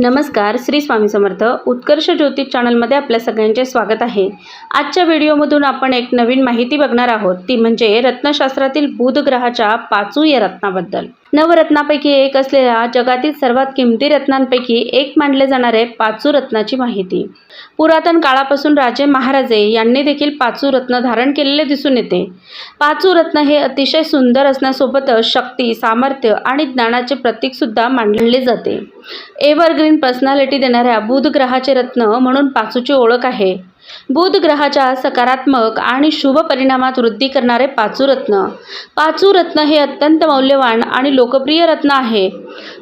नमस्कार श्री स्वामी समर्थ. उत्कर्ष ज्योतिष चॅनलमध्ये आपल्या सगळ्यांचे स्वागत आहे. आजच्या व्हिडिओमधून आपण एक नवीन माहिती बघणार आहोत. ती म्हणजे रत्नशास्त्रातील बुध ग्रहाच्या पाचू या रत्नाबद्दल. नवरत्नापैकी एक असलेल्या जगातील सर्वात किमती रत्नांपैकी एक मानले जाणारे पाचू रत्नाची माहिती. पुरातन काळापासून राजे महाराजे यांनी देखील पाचू रत्न धारण केलेले दिसून येते. पाचू रत्न हे अतिशय सुंदर असण्यासोबतच शक्ती सामर्थ्य आणि ज्ञानाचे प्रतीकसुद्धा मानले जाते. एव्हरग्रीन पर्सनॅलिटी देणाऱ्या बुध ग्रहाचे रत्न म्हणून पाचूची ओळख आहे. बुध ग्रहाच्या सकारात्मक आणि शुभ परिणामात वृद्धी करणारे पाचू रत्न. पाचू रत्न हे अत्यंत मौल्यवान आणि लोकप्रिय रत्न आहे.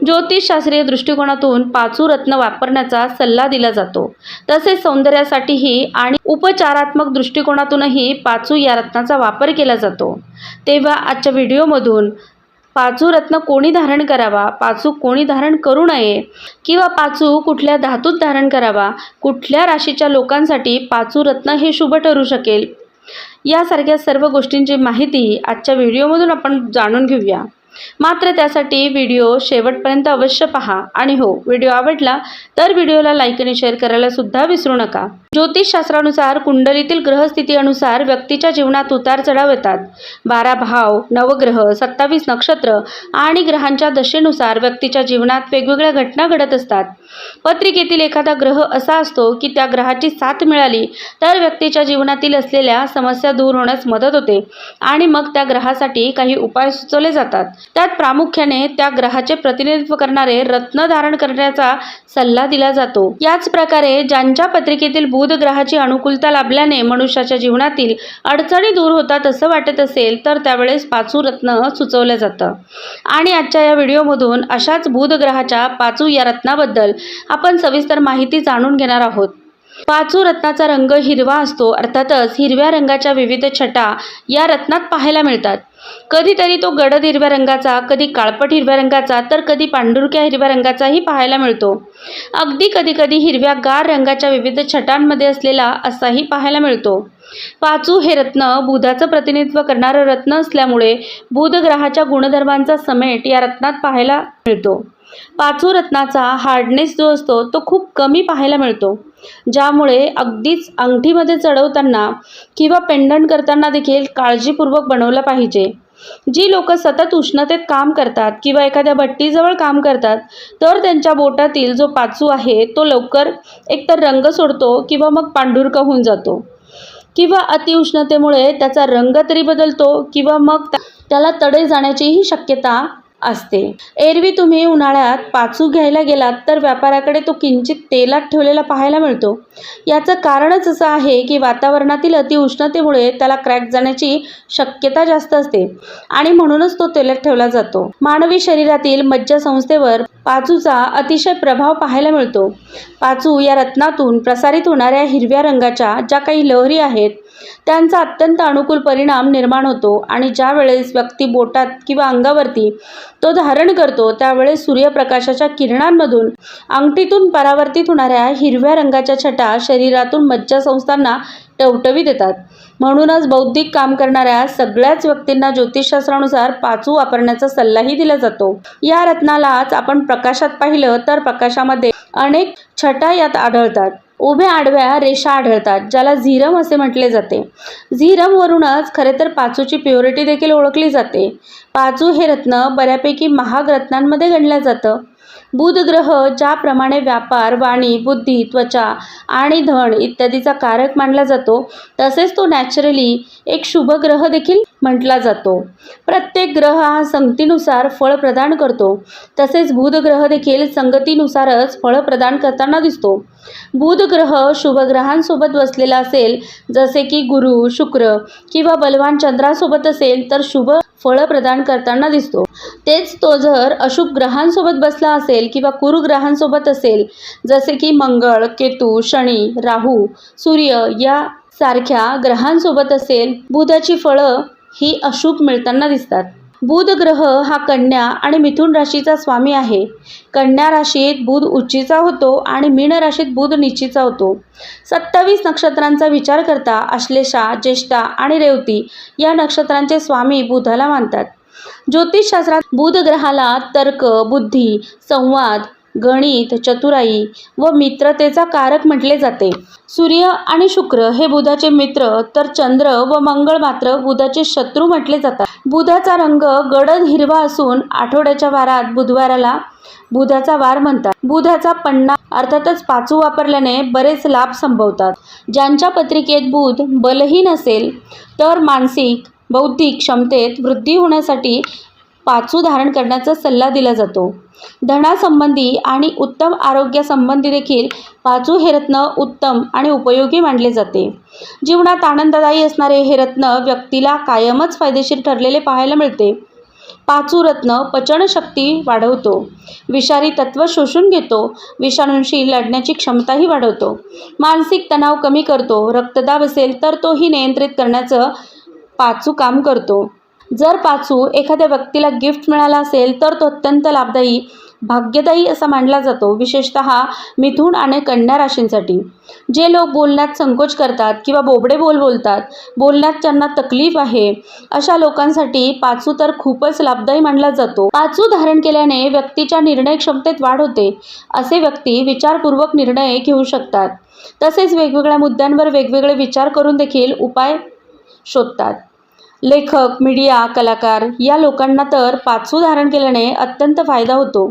ज्योतिषशास्त्रीय दृष्टिकोनातून पाचू रत्न वापरण्याचा सल्ला दिला जातो. तसेच सौंदर्यासाठीही आणि उपचारात्मक दृष्टिकोनातूनही पाचू या रत्नाचा वापर केला जातो. तेव्हा आजच्या व्हिडिओमधून पाचू रत्न कोणी धारण करावा? पाचू कोणी धारण करू नये? किंवा पाचू कुठल्या धातूत धारण करावा? कुठल्या राशीच्या लोकांसाठी पाचू रत्न हे शुभ ठरू शकेल? यासारख्या सर्व गोष्टींची माहिती आजच्या व्हिडिओमधून आपण जाणून घेऊया. मात्र त्यासाठी व्हिडिओ शेवटपर्यंत अवश्य पहा. आणि हो व्हिडिओ आवडला तर व्हिडिओला लाईक आणि शेअर करायला सुद्धा विसरू नका. ज्योतिषशास्त्रानुसार कुंडलीतील ग्रहस्थितीनुसार व्यक्तीच्या जीवनात उतार चढाव येतात. बारा भाव नवग्रह सत्तावीस नक्षत्र आणि ग्रहांच्या दशेनुसार व्यक्तीच्या जीवनात वेगवेगळ्या घटना घडत असतात. पत्रिकेतील एखादा ग्रह असा असतो की त्या ग्रहाची साथ मिळाली तर व्यक्तीच्या जीवनातील असलेल्या समस्या दूर होण्यास मदत होते आणि मग त्या ग्रहासाठी काही उपाय सुचवले जातात. त्यात प्रामुख्याने त्या ग्रहाचे प्रतिनिधित्व करणारे रत्न धारण करण्याचा सल्ला दिला जातो. याच प्रकारे ज्यांच्या पत्रिकेतील बुध ग्रहाची अनुकूलता लाभल्याने मनुष्याच्या जीवनातील अडचणी दूर होतात असं वाटत असेल तर त्यावेळेस पाचू रत्न सुचवलं जातं. आणि आजच्या या व्हिडिओमधून अशाच बुध ग्रहाच्या पाचू या रत्नाबद्दल आपण सविस्तर माहिती जाणून घेणार आहोत. पाचू रत्नाचा रंग हिरवा असतो अर्थातच हिरव्या रंगाच्या विविध छटा या रत्नात पाहायला मिळतात. कधीतरी तो गडद हिरव्या रंगाचा कधी काळपट हिरव्या रंगाचा तर कधी पांढुरक्या हिरव्या रंगाचाही पाहायला मिळतो. अगदी कधीकधी हिरव्या गार रंगाच्या विविध छटांमध्ये असलेला असाही पाहायला मिळतो. पाचू हे रत्न बुधाचं प्रतिनिधित्व करणारं रत्न असल्यामुळे बुधग्रहाच्या गुणधर्मांचा समेट या रत्नात पाहायला मिळतो. पाचू रत्नाचा हार्डनेस जो असतो तो खूप कमी पाहायला मिळतो. ज्यामुळे अगदीच अंगठीमध्ये चढवताना किंवा पेंडंट करताना देखील काळजीपूर्वक बनवला पाहिजे. जी लोक सतत उष्णतेत काम करतात किंवा एखाद्या भट्टीजवळ काम करतात तर त्यांच्या बोटातील जो पाचू आहे तो लवकर एकतर रंग सोडतो किंवा मग पांढुरका होऊन जातो. किंवा अतिउष्णतेमुळे त्याचा रंग तरी बदलतो किंवा मग त्याला तडे जाण्याचीही शक्यता असते. एरवी तुम्ही उन्हाळ्यात पाचू घ्यायला गेलात तर व्यापाऱ्याकडे तो किंचित तेलात ठेवलेला पाहायला मिळतो. याचं कारणच असं आहे की वातावरणातील अतिउष्णतेमुळे त्याला क्रॅक जाण्याची शक्यता जास्त असते आणि म्हणूनच तो तेलात ठेवला जातो. मानवी शरीरातील मज्जासंस्थेवर पाचूचा अतिशय प्रभाव पाहायला मिळतो. पाचू या रत्नातून प्रसारित होणाऱ्या हिरव्या रंगाच्या ज्या काही लहरी आहेत त्यांचा अत्यंत अनुकूल परिणाम निर्माण होतो आणि ज्या वेळेस व्यक्ती बोटात किंवा अंगावरती तो धारण करतो त्यावेळेस सूर्यप्रकाशाच्या किरणांमधून अंगठीतून परावर्तित होणाऱ्या हिरव्या रंगाच्या छटा शरीरातून मज्जासंस्थांना टवटवी देतात. म्हणूनच बौद्धिक काम करणाऱ्या सगळ्याच व्यक्तींना ज्योतिषशास्त्रानुसार पाचू वापरण्याचा सल्लाही दिला जातो. या रत्नालाच आपण प्रकाशात पाहिलं तर प्रकाशामध्ये अनेक छटा यात आढळतात. उभ्या आडव्या रेषा आढळतात ज्याला झिरम असे म्हटले जाते. झिरमवरूनच खरे तर पाचूची प्युरिटी देखील ओळखली जाते. पाचू हे रत्न बऱ्यापैकी महाग रत्नांमध्ये गणलं जातं. बुध ग्रह ज्याप्रमाणे व्यापार वाणी बुद्धी त्वचा आणि धन इत्यादीचा कारक मानला जातो तसेच तो नॅचरली एक शुभ ग्रह देखील म्हटला जातो. प्रत्येक ग्रह हा संगतीनुसार फळ प्रदान करतो. तसेच बुध ग्रह देखील संगतीनुसारच फळ प्रदान करताना दिसतो. बुध ग्रह शुभ ग्रहांसोबत बसलेला असेल जसे की गुरु शुक्र किंवा बलवान चंद्रासोबत असेल तर शुभ फळं प्रदान करताना दिसतो. तेच तो जर अशुभ ग्रहांसोबत बसला असेल किंवा कुरुग्रहांसोबत असेल जसे की मंगळ केतू शनी राहू सूर्य या सारख्या ग्रहांसोबत असेल बुधाची फळं ही अशुभ मिळताना दिसतात. बुध ग्रह हा कन्या आणि मिथुन राशीचा स्वामी आहे. कन्या राशीत बुध उच्चीचा होतो आणि मीन राशीत बुध निचीचा होतो. सत्तावीस नक्षत्रांचा विचार करता आश्लेषा ज्येष्ठा आणि रेवती या नक्षत्रांचे स्वामी बुधाला मानतात. ज्योतिषशास्त्रात बुध ग्रहाला तर्क बुद्धी संवाद गणित चतुराई व मित्रतेचा कारक म्हटले जाते. सूर्य आणि शुक्र हे बुधाचे मित्र तर चंद्र व मंगळ मात्र बुधाचे शत्रू म्हटले जातात. बुधाचा रंग गडद हिरवा असून आठवड्याच्या वारात बुधवाराला बुधाचा वार म्हणतात. बुधाचा पन्ना अर्थातच पाचू वापरल्याने बरेच लाभ संभवतात. ज्यांच्या पत्रिकेत बुध बलहीन असेल तर मानसिक बौद्धिक क्षमतेत वृद्धी होण्यासाठी पाचू धारण करण्याचा सल्ला दिला जातो. धनासंबंधी आणि उत्तम आरोग्यासंबंधी देखील पाचू हे रत्न उत्तम आणि उपयोगी मानले जाते. जीवनात आनंददायी असणारे हे रत्न व्यक्तीला कायमच फायदेशीर ठरलेले पाहायला मिळते. पाचू रत्न पचनशक्ती वाढवतो. विषारी तत्व शोषून घेतो. विषाणूंशी लढण्याची क्षमताही वाढवतो. मानसिक तणाव कमी करतो. रक्तदाब असेल तर तोही नियंत्रित करण्याचं पाचू काम करतो. जर पाचू एखाद्या व्यक्तीला गिफ्ट मिळाला असेल तर तो अत्यंत लाभदायी भाग्यदायी असा मानला जातो विशेषत मिथुन आणि कन्या राशींसाठी. जे लोक बोलण्यात संकोच करतात किंवा बोबडे बोल बोलतात बोलण्यात त्यांना तकलीफ आहे अशा लोकांसाठी पाचू तर खूपच लाभदायी मानला जातो. पाचू धारण केल्याने व्यक्तीच्या निर्णय क्षमतेत वाढ होते असे व्यक्ती विचारपूर्वक निर्णय घेऊ शकतात. तसेच वेगवेगळ्या मुद्द्यांवर वेगवेगळे विचार करून देखील उपाय शोधतात. लेखक मीडिया कलाकार या लोकांना तर पाचू धारण केल्याने अत्यंत फायदा होतो.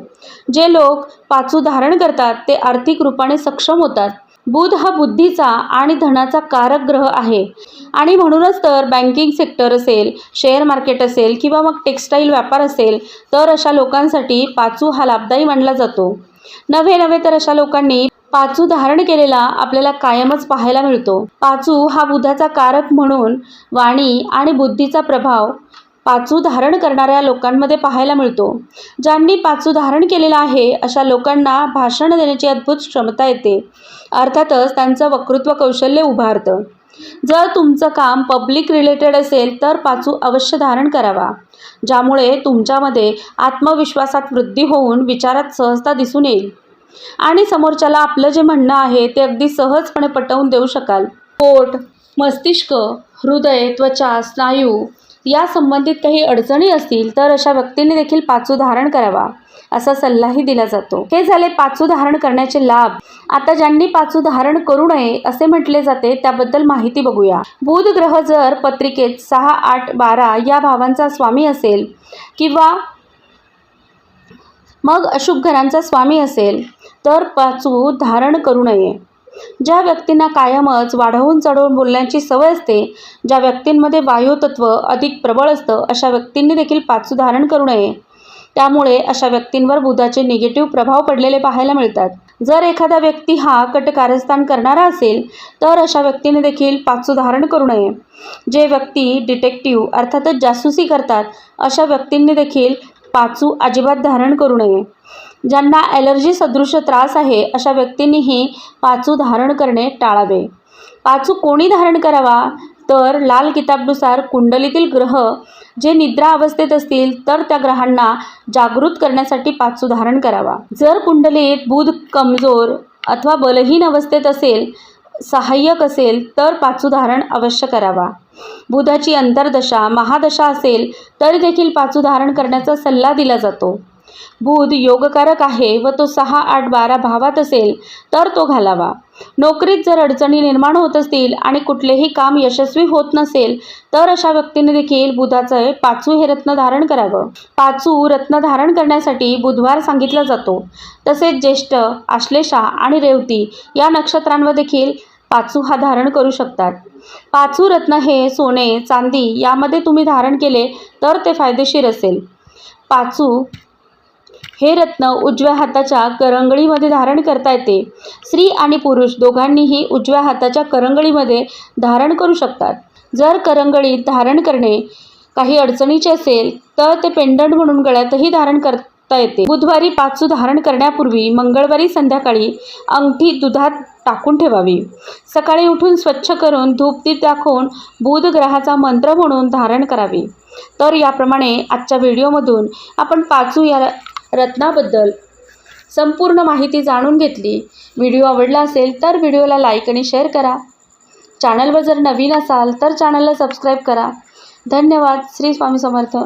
जे लोक पाचू धारण करतात ते आर्थिक रूपाने सक्षम होतात. बुध हा बुद्धीचा आणि धनाचा कारक ग्रह आहे. आणि म्हणूनच तर बँकिंग सेक्टर असेल शेअर मार्केट असेल किंवा मग टेक्स्टाईल व्यापार असेल तर अशा लोकांसाठी पाचू हा लाभदायी मानला जातो. नव्हे नव्हे तर अशा लोकांनी पाचू धारण केलेला आपल्याला कायमच पाहायला मिळतो. पाचू हा बुधाचा कारक म्हणून वाणी आणि बुद्धीचा प्रभाव पाचू धारण करणाऱ्या लोकांमध्ये पाहायला मिळतो. ज्यांनी पाचू धारण केलेला आहे अशा लोकांना भाषण देण्याची अद्भुत क्षमता येते. अर्थातच त्यांचं वक्तृत्व कौशल्य उभारतं. जर तुमचं काम पब्लिक रिलेटेड असेल तर पाचू अवश्य धारण करावा. ज्यामुळे तुमच्यामध्ये आत्मविश्वासात वृद्धी होऊन विचारात सहजता दिसून येईल. आणि समोरच्याला आपलं जे म्हणणं आहे ते अगदी सहजपणे पटवून देऊ शकाल. पोट मस्तिष्क हृदय त्वचा स्नायू या संबंधित काही अडचणी असतील तर अशा व्यक्तीने देखील पाचू धारण करावा असा सल्लाही दिला जातो. हे झाले पाचू धारण करण्याचे लाभ. आता ज्यांनी पाचू धारण करू नये असे म्हटले जाते त्याबद्दल माहिती बघूया. बुध ग्रह जर पत्रिकेत सहा आठ बारा या भावांचा स्वामी असेल किंवा मग अशुभ घरांचा स्वामी असेल तर पाचू धारण करू नये. ज्या व्यक्तींना कायमच वाढवून चढवून बोलण्याची सवय असते ज्या व्यक्तींमध्ये वायुतत्व अधिक प्रबळ असतं अशा व्यक्तींनी देखील पाचू धारण करू नये. त्यामुळे अशा व्यक्तींवर बुधाचे निगेटिव्ह प्रभाव पडलेले पाहायला मिळतात. जर एखादा व्यक्ती हा कटकारस्थान करणारा असेल तर अशा व्यक्तीने देखील पाचू धारण करू नये. जे व्यक्ती डिटेक्टिव्ह अर्थातच जासूसी करतात अशा व्यक्तींनी देखील पाचू अजिबात धारण करू नये. ज्यांना ॲलर्जी सदृश त्रास आहे अशा व्यक्तींनीही पाचू धारण करणे टाळावे. पाचू कोणी धारण करावा? तर लाल किताबनुसार कुंडलीतील ग्रह जे निद्रा अवस्थेत असतील तर त्या ग्रहांना जागृत करण्यासाठी पाचू धारण करावा. जर कुंडलीत बुध कमजोर अथवा बलहीन अवस्थेत असेल सहाय्यक असेल तर पाचू धारण अवश्य करावा. बुधाची अंतर्दशा महादशा असेल तरी देखील पाचू धारण करण्याचा सल्ला दिला जातो. बुध योगकारक आहे व तो सहा आठ बारा भावात असेल तर तो घालावा. नोकरीत जर अडचणी निर्माण होत असतील आणि कुठलेही काम यशस्वी होत नसेल तर अशा व्यक्तीने देखील बुधाचे पाचू हे रत्न धारण करावं. पाचू रत्न धारण करण्यासाठी बुधवार सांगितला जातो. तसेच ज्येष्ठ आश्लेषा आणि रेवती या नक्षत्रांवर देखील पाचू हा धारण करू शकतात. पाचू रत्न हे सोने चांदी यामध्ये तुम्ही धारण केले तर ते फायदेशीर असेल. पाचू हे रत्न उजव्या हाताच्या करंगळीमध्ये धारण करता येते. स्त्री आणि पुरुष दोघांनीही उजव्या हाताच्या करंगळीमध्ये धारण करू शकतात. जर करंगळीत धारण करणे काही अडचणीचे असेल तर ते पेंडंट म्हणून गळ्यातही धारण कर करता येते. बुधवारी पाचू धारण करण्यापूर्वी मंगळवारी संध्याकाळी अंगठी दुधात टाकून ठेवावी. सकाळी उठून स्वच्छ करून धूपदीप दाखवून बुध ग्रहाचा मंत्र म्हणून धारण करावे. तर याप्रमाणे आजच्या व्हिडिओमधून आपण पाचू या रत्नाबद्दल संपूर्ण माहिती जाणून घेतली. व्हिडिओ आवडला असेल तर व्हिडिओला लाईक आणि शेअर करा. चॅनलवर जर नवीन असाल तर चॅनलला सबस्क्राईब करा. धन्यवाद. श्री स्वामी समर्थ.